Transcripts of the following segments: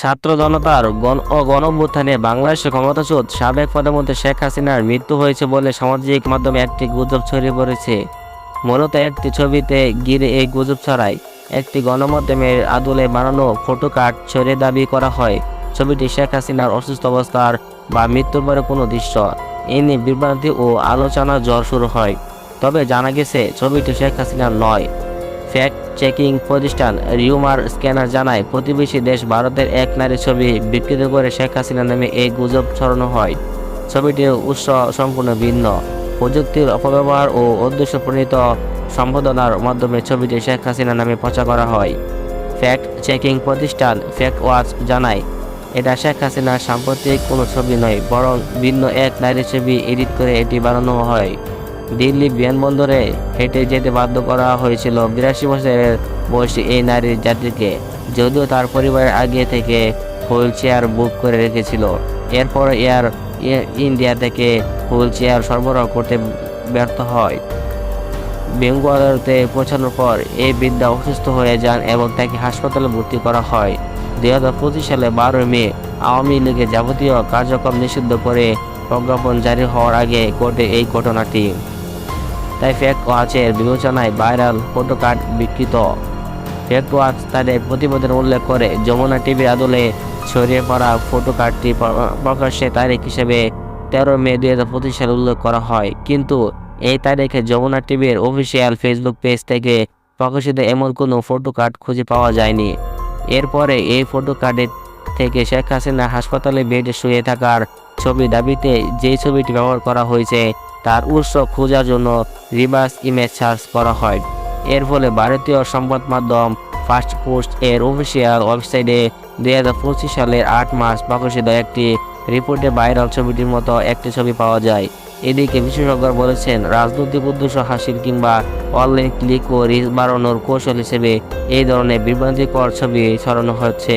ছাত্র জনতার গণ ও গণভ্যুত্থানে বাংলাদেশের ক্ষমতাচ্যুত সাবেক প্রধানমন্ত্রী শেখ হাসিনার মৃত্যু হয়েছে বলে সামাজিক মাধ্যমে একটি গুজব ছড়িয়ে পড়েছে। মূলত একটি ছবিতে গিরে এই গুজব ছড়ায়। একটি গণমাধ্যমের আদলে বানানো ফটো কার্ড ছড়িয়ে দাবি করা হয়। ছবিটি শেখ হাসিনার অসুস্থ অবস্থার বা মৃত্যুর পরে কোনো দৃশ্য। এ নিয়ে বিভ্রান্তি ও আলোচনা জ্বর শুরু হয়। তবে জানা গেছে, ছবিটি শেখ হাসিনার নয়। ফ্যাক্ট চেকিং প্রতিষ্ঠান রিউমার স্ক্যানার জানায়, প্রতিবেশী দেশ ভারতের এক নারীর ছবি বিকৃত করে শেখ হাসিনা নামে এই গুজব ছড়ানো হয়। ছবিটির উৎস সম্পূর্ণ ভিন্ন। প্রযুক্তির অপব্যবহার ও উদ্দেশ্য প্রণীত সম্বোধনার মাধ্যমে ছবিটি শেখ হাসিনা নামে প্রচার করা হয়। ফ্যাক্ট চেকিং প্রতিষ্ঠান ফ্যাক্ট ওয়াচ জানায়, এটা শেখ হাসিনার সাম্প্রতিক কোনো ছবি নয়, বরং ভিন্ন এক নারীর ছবি এডিট করে এটি বানানো হয়। দিল্লি বিমানবন্দরে হেঁটে যেতে বাধ্য করা হয়েছিল। বিরাশি বছরের বয়সী এই নারীর যাত্রীকে যদিও তার পরিবারের আগে থেকে হুইল চেয়ার বুক করে রেখেছিল। এরপর এয়ার ইন্ডিয়া থেকে হুইল চেয়ার সরবরাহ করতে ব্যর্থ হয়। বেঙ্গালুরুতে পৌঁছানোর পর এই বৃদ্ধা অসুস্থ হয়ে যান এবং তাকে হাসপাতালে ভর্তি করা হয়। দুই হাজার পঁচিশ সালে বারোই মে আওয়ামী লীগের যাবতীয় কার্যক্রম নিষিদ্ধ করে প্রজ্ঞাপন জারি হওয়ার আগে ঘটে এই ঘটনাটি। তাই ফ্যাক্ট ওয়াচের বিবেচনায় ভাইরাল ফটো কার্ড বিকৃত। ফ্যাক্ট ওয়াচ তাদের প্রতিবেদন উল্লেখ করে, যমুনা টিভির আদলে ছড়িয়ে পড়া ফটো কার্ডটি প্রকাশ্যে তারিখ হিসেবে তেরো মে দুই হাজার পঁচিশ সালে উল্লেখ করা হয়। কিন্তু এই তারিখে যমুনা টিভির অফিসিয়াল ফেসবুক পেজ থেকে প্রকাশিত এমন কোনো ফটো কার্ড খুঁজে পাওয়া যায়নি। এরপরে এই ফটো কার্ডের থেকে শেখ হাসিনা হাসপাতালে বেডে শুয়ে থাকার ছবি দাবিতে যে ছবিটি ব্যবহার করা হয়েছে তার উৎস খোঁজার জন্য রিভার্স ইমেজ সার্চ করা হয়। এর ফলে ভারতীয় সংবাদ মাধ্যম ফার্স্ট পোস্ট এর অফিসিয়াল ওয়েবসাইটে দুই হাজার পঁচিশ সালের আট মার্চ প্রকাশিত একটি রিপোর্টে ভাইরাল ছবিটির মতো একটি ছবি পাওয়া যায়। এদিকে বিশেষজ্ঞরা বলেছেন, রাজনৈতিক উদ্দেশ্য হাসিল কিংবা অনলাইন ক্লিক ও রিচ বাড়ানোর কৌশল হিসেবে এই ধরনের বিভ্রান্তিকর ছবি ছড়ানো হচ্ছে।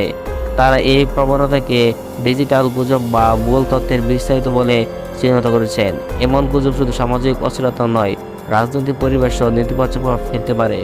তারা এই প্রবণতাকে ডিজিটাল গুজব বা ভুল তথ্যের বিস্তারিত বলে চিহ্নিত করেছেন। এমন গুজব শুধু সামাজিক অস্থিরতা নয় রাজনৈতিক পরিবেশও নেতিবাচক প্রভাব ফেলতে পারে।